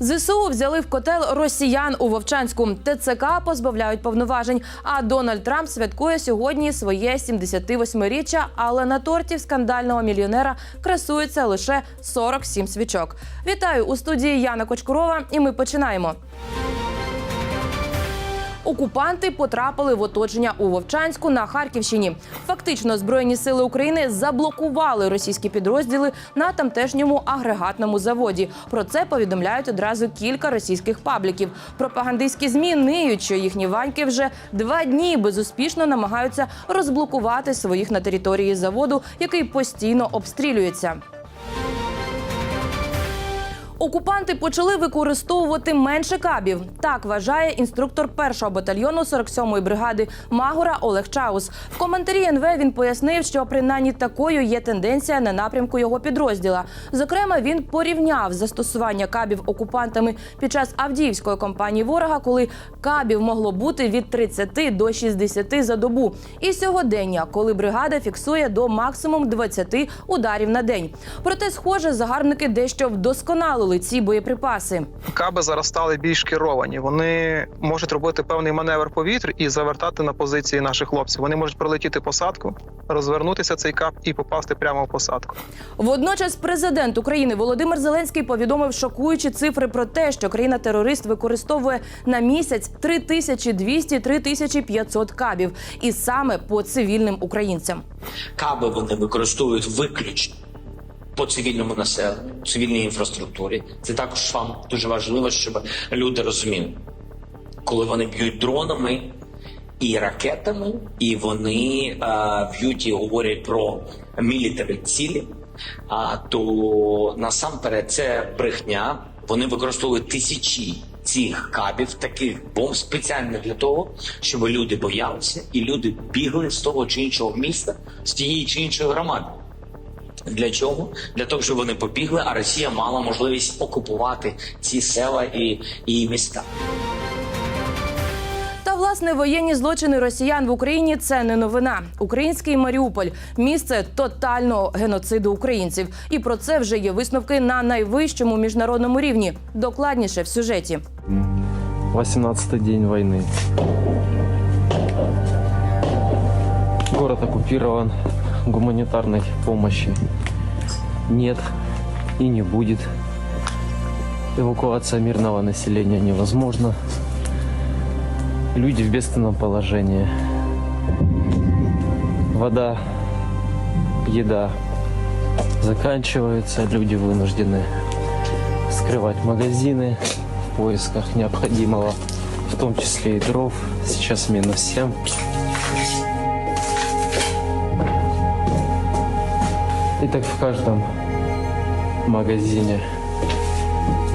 ЗСУ взяли в котел росіян у Вовчанську. ТЦК позбавляють повноважень. А Дональд Трамп святкує сьогодні своє 78-річчя, але на торті скандального мільйонера красується лише 47 свічок. Вітаю у студії Яна Кочкурова, і ми починаємо. Окупанти потрапили в оточення у Вовчанську на Харківщині. Фактично, збройні сили України заблокували російські підрозділи на тамтешньому агрегатному заводі. Про це повідомляють одразу кілька російських пабліків. Пропагандистські змі ниють, що їхні ваньки вже два дні безуспішно намагаються розблокувати своїх на території заводу, який постійно обстрілюється. Окупанти почали використовувати менше кабів. Так вважає інструктор першого батальйону 47-ї бригади Магора Олег Чаус. В коментарі НВ він пояснив, що принаймні такою є тенденція на напрямку його підрозділа. Зокрема, він порівняв застосування кабів окупантами під час Авдіївської кампанії ворога, коли кабів могло бути від 30 до 60 за добу. І сьогодення, коли бригада фіксує до максимум 20 ударів на день. Проте, схоже, загарбники дещо вдосконалили ці боєприпаси. Каби зараз стали більш керовані. Вони можуть робити певний маневр повітря і завертати на позиції наших хлопців. Вони можуть пролетіти посадку, розвернутися цей кап і попасти прямо в посадку. Водночас президент України Володимир Зеленський повідомив шокуючі цифри про те, що країна-терорист використовує на місяць 3200-3500 кабів, і саме по цивільним українцям. каби вони використовують виключно по цивільному населенню, цивільній інфраструктурі. Це також вам дуже важливо, щоб люди розуміли, коли вони б'ють дронами і ракетами, і вони е, б'ють і говорять про мілітарі цілі. А то насамперед це брехня. Вони використовують тисячі цих кабів, таких бомб спеціально для того, щоб люди боялися і люди бігли з того чи іншого міста, з тієї чи іншої громади. Для чого? Для того, щоб вони побігли, а Росія мала можливість окупувати ці села і, і міста. Та власне воєнні злочини росіян в Україні це не новина. Український Маріуполь місце тотального геноциду українців. І про це вже є висновки на найвищому міжнародному рівні. Докладніше в сюжеті. 18-й день войны. Город оккупирован, гуманитарной помощи нет и не будет. Эвакуация мирного населения невозможна. Люди в бедственном положении. Вода, еда заканчивается, люди вынуждены скрывать магазины в поисках необходимого, в том числе и дров. Сейчас минус 7. И так в каждом магазине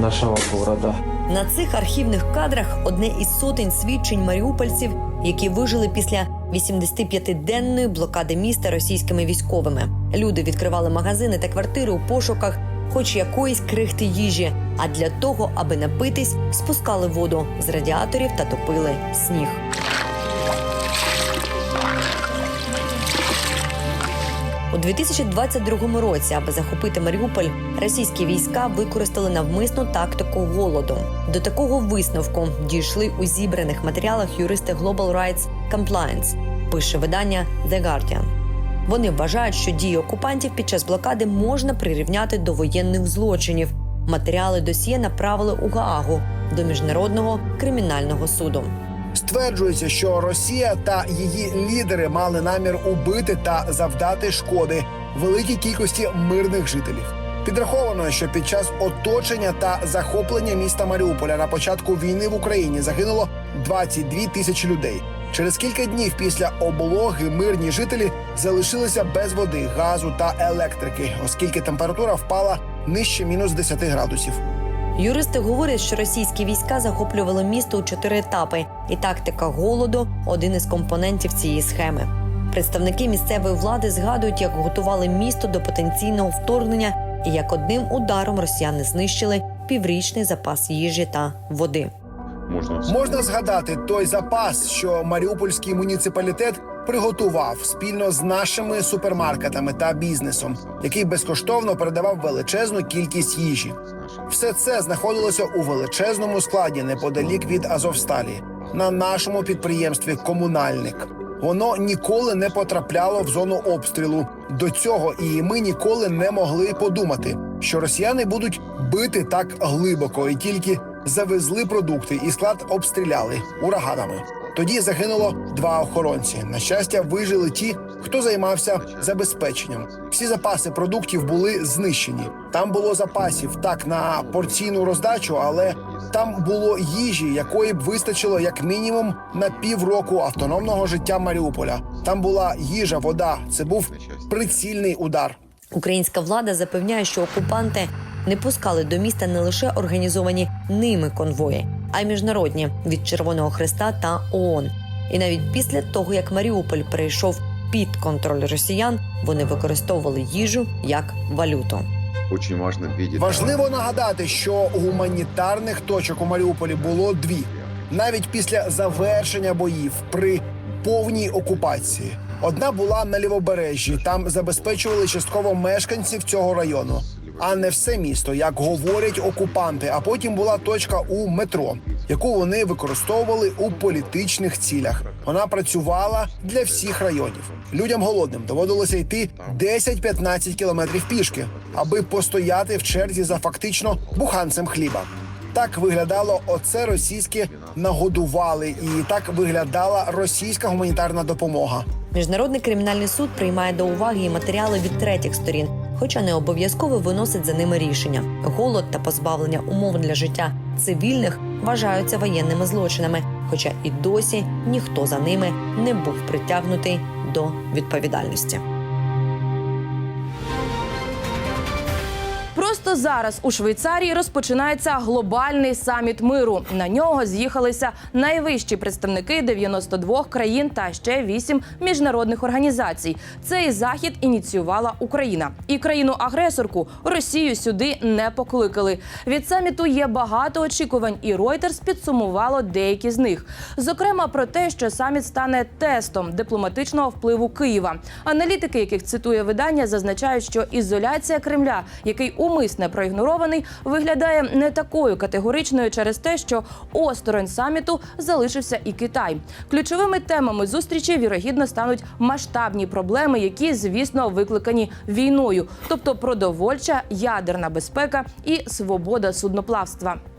нашего города. На цих архівних кадрах одне із сотень свідчень маріупольців, які вижили після 85-денної блокади міста російськими військовими. Люди відкривали магазини та квартири у пошуках, хоч якоїсь крихти їжі. А для того, аби напитись, спускали воду з радіаторів та топили сніг. У 2022 році, аби захопити Маріуполь, російські війська використали навмисну тактику голоду. До такого висновку дійшли у зібраних матеріалах юристи Global Rights Compliance, пише видання The Guardian. Вони вважають, що дії окупантів під час блокади можна прирівняти до воєнних злочинів. Матеріали досьє направили у Гаагу до міжнародного кримінального суду. Стверджується, що Росія та її лідери мали намір убити та завдати шкоди великій кількості мирних жителів. Підраховано, що під час оточення та захоплення міста Маріуполя на початку війни в Україні загинуло 22 тисячі людей. Через кілька днів після облоги мирні жителі залишилися без води, газу та електрики, оскільки температура впала нижче мінус 10 градусів. Юристи говорять, що російські війська захоплювали місто у чотири етапи, і тактика голоду один із компонентів цієї схеми. Представники місцевої влади згадують, як готували місто до потенційного вторгнення і як одним ударом росіяни знищили піврічний запас їжі та води. Можна згадати той запас, що Маріупольський муніципалітет приготував спільно з нашими супермаркетами та бізнесом, який безкоштовно передавав величезну кількість їжі. Все це знаходилося у величезному складі неподалік від Азовсталі на нашому підприємстві Комунальник. Воно ніколи не потрапляло в зону обстрілу. До цього і ми ніколи не могли подумати, що росіяни будуть бити так глибоко і тільки завезли продукти і склад обстріляли ураганами. Тоді загинуло два охоронці. На щастя, вижили ті, хто займався забезпеченням. Всі запаси продуктів були знищені. Там було запасів так на порційну роздачу, але там було їжі, якої б вистачило як мінімум на півроку автономного життя Маріуполя. Там була їжа, вода. Це був прицільний удар. Українська влада запевняє, що окупанти не пускали до міста не лише організовані ними конвої, а й міжнародні від Червоного Хреста та ООН. І навіть після того, як Маріуполь перейшов під контроль росіян, вони використовували їжу як валюту. Очень важно видеть. Важливо нагадати, що гуманітарних точок у Маріуполі було дві. Навіть після завершення боїв при повній окупації. Одна була на лівобережжі. Там забезпечували частково мешканців цього району, а не все місто, як говорять окупанти. А потім була точка у метро, яку вони використовували у політичних цілях. Вона працювала для всіх районів. Людям голодним доводилося йти 10-15 кілометрів пішки, аби постояти в черзі за фактично буханцем хліба. Так виглядало оце російське нагодували, і так виглядала російська гуманітарна допомога. Міжнародний кримінальний суд приймає до уваги матеріали від третіх сторін, хоча не обов'язково виносить за ними рішення. Голод та позбавлення умов для життя цивільних вважаються воєнними злочинами, хоча і досі ніхто за ними не був притягнутий до відповідальності. Просто зараз у Швейцарії розпочинається глобальний саміт миру. На нього з'їхалися найвищі представники 92 країн та ще 8 міжнародних організацій. Цей захід ініціювала Україна і країну-агресорку Росію сюди не покликали. Від саміту є багато очікувань, і Reuters підсумувало деякі з них. Зокрема, про те, що саміт стане тестом дипломатичного впливу Києва. Аналітики, яких цитує видання, зазначають, що ізоляція Кремля, який умисне проігнорований, виглядає не такою категоричною через те, що осторонь саміту залишився і Китай. Ключовими темами зустрічі вірогідно стануть масштабні проблеми, які, звісно, викликані війною, тобто продовольча, ядерна безпека і свобода судноплавства.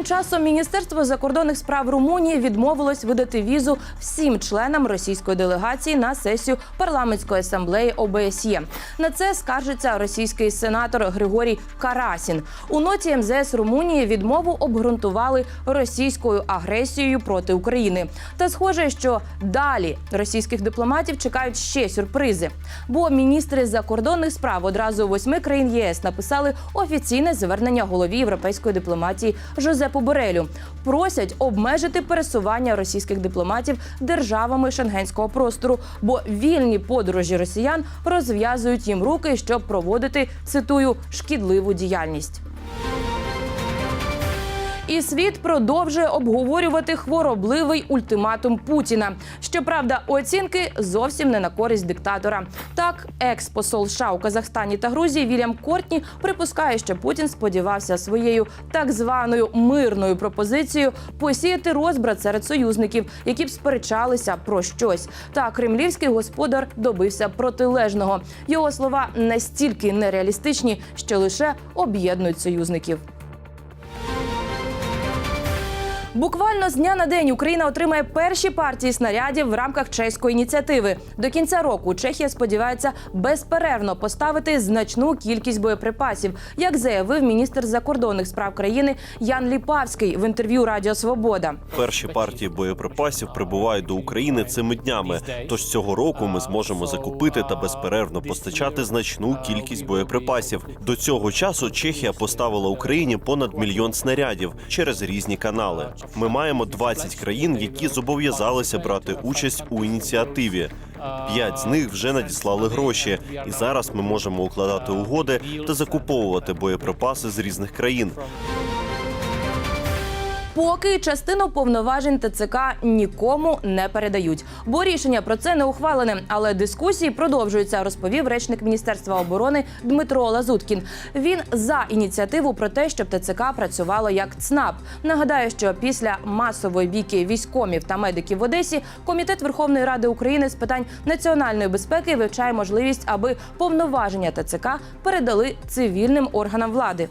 Тим часом Міністерство закордонних справ Румунії відмовилось видати візу всім членам російської делегації на сесію парламентської асамблеї ОБСЄ. На це скаржиться російський сенатор Григорій Карасін. У ноті МЗС Румунії відмову обґрунтували російською агресією проти України. Та схоже, що далі російських дипломатів чекають ще сюрпризи. Бо міністри закордонних справ одразу восьми країн ЄС написали офіційне звернення голові європейської дипломатії Жозепу Борелю. Просять обмежити пересування російських дипломатів державами шенгенського простору, бо вільні подорожі росіян розв'язують їм руки, щоб проводити цитую шкідливу діяльність. І світ продовжує обговорювати хворобливий ультиматум Путіна. Щоправда, оцінки зовсім не на користь диктатора. Так, екс-посол США у Казахстані та Грузії Вільям Кортні припускає, що Путін сподівався своєю так званою мирною пропозицією посіяти розбрат серед союзників, які б сперечалися про щось. Та кремлівський господар добився протилежного. Його слова настільки нереалістичні, що лише об'єднують союзників. Буквально з дня на день Україна отримає перші партії снарядів в рамках чеської ініціативи. До кінця року Чехія сподівається безперервно поставити значну кількість боєприпасів, як заявив міністр закордонних справ країни Ян Ліпавський в інтерв'ю Радіо Свобода. Перші партії боєприпасів прибувають до України цими днями. Тож цього року ми зможемо закупити та безперервно постачати значну кількість боєприпасів. До цього часу Чехія поставила Україні понад мільйон снарядів через різні канали. Ми маємо 20 країн, які зобов'язалися брати участь у ініціативі. П'ять з них вже надіслали гроші, і зараз ми можемо укладати угоди та закуповувати боєприпаси з різних країн. Поки частину повноважень ТЦК нікому не передають, бо рішення про це не ухвалене. Але дискусії продовжуються, розповів речник Міністерства оборони Дмитро Лазуткін. Він за ініціативу про те, щоб ТЦК працювало як ЦНАП. Нагадаю, що після масової бійки військомів та медиків в Одесі комітет Верховної Ради України з питань національної безпеки вивчає можливість, аби повноваження ТЦК передали цивільним органам влади.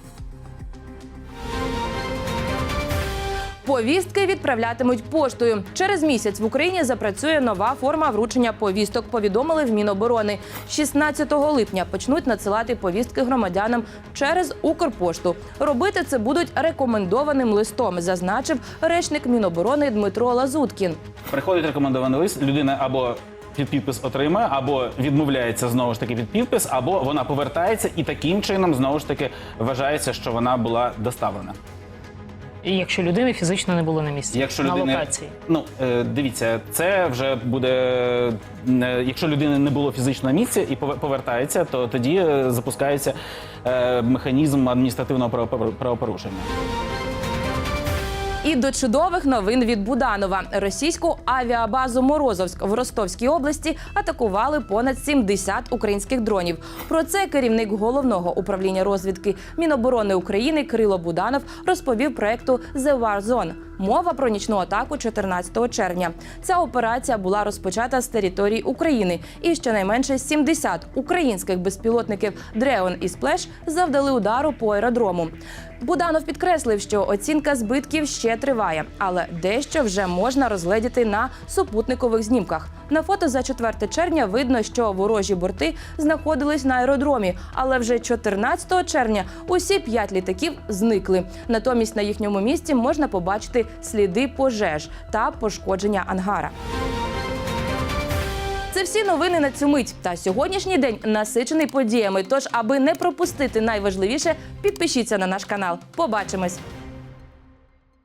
Повістки відправлятимуть поштою. Через місяць в Україні запрацює нова форма вручення повісток. Повідомили в Міноборони. 16 липня почнуть надсилати повістки громадянам через Укрпошту. Робити це будуть рекомендованим листом, зазначив речник Міноборони Дмитро Лазуткін. Приходить рекомендований лист, людина або під підпис отримає, або відмовляється знову ж таки від підпис, або вона повертається і таким чином знову ж таки вважається, що вона була доставлена. І якщо людини фізично не було на місці Якщо на людини, локації. ну е, дивіться, це вже буде. Якщо людини не було фізично на місці і пове- повертається, то тоді е, запускається е, механізм адміністративного правопор- правопорушення. І до чудових новин від Буданова. Російську авіабазу Морозовськ в Ростовській області атакували понад 70 українських дронів. Про це керівник головного управління розвідки Міноборони України Кирило Буданов розповів проекту The War Zone. Мова про нічну атаку 14 червня. Ця операція була розпочата з території України, і щонайменше 70 українських безпілотників Дреон і Сплеш завдали удару по аеродрому. Буданов підкреслив, що оцінка збитків ще триває, але дещо вже можна розгледіти на супутникових знімках. На фото за 4 червня видно, що ворожі борти знаходились на аеродромі, але вже 14 червня усі п'ять літаків зникли. Натомість на їхньому місці можна побачити сліди пожеж та пошкодження ангара. Це всі новини на цю мить. Та сьогоднішній день насичений подіями. Тож, аби не пропустити найважливіше, підпишіться на наш канал. Побачимось.